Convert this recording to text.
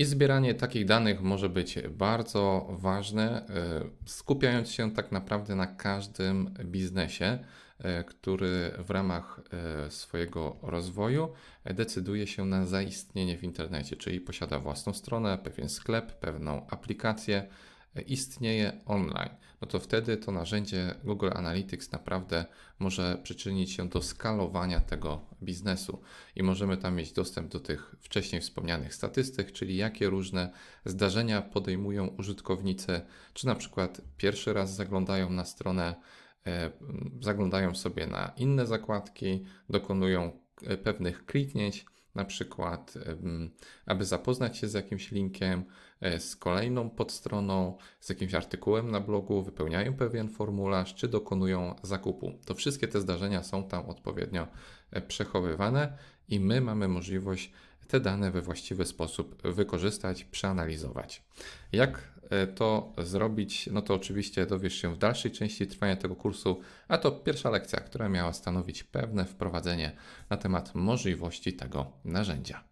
I zbieranie takich danych może być bardzo ważne, y, skupiając się tak naprawdę na każdym biznesie, y, który w ramach y, swojego rozwoju decyduje się na zaistnienie w internecie, czyli posiada własną stronę, pewien sklep, pewną aplikację, istnieje online. No to wtedy to narzędzie Google Analytics naprawdę może przyczynić się do skalowania tego biznesu i możemy tam mieć dostęp do tych wcześniej wspomnianych statystyk, czyli jakie różne zdarzenia podejmują użytkownicy, czy na przykład pierwszy raz zaglądają na stronę, e, zaglądają sobie na inne zakładki, dokonują e, pewnych kliknięć, na przykład, aby zapoznać się z jakimś linkiem, e, z kolejną podstroną, z jakimś artykułem na blogu, wypełniają pewien formularz, czy dokonują zakupu. To wszystkie te zdarzenia są tam odpowiednio e, przechowywane i my mamy możliwość te dane we właściwy sposób wykorzystać, przeanalizować. Jak to zrobić? No to oczywiście dowiesz się w dalszej części trwania tego kursu, a to pierwsza lekcja, która miała stanowić pewne wprowadzenie na temat możliwości tego narzędzia.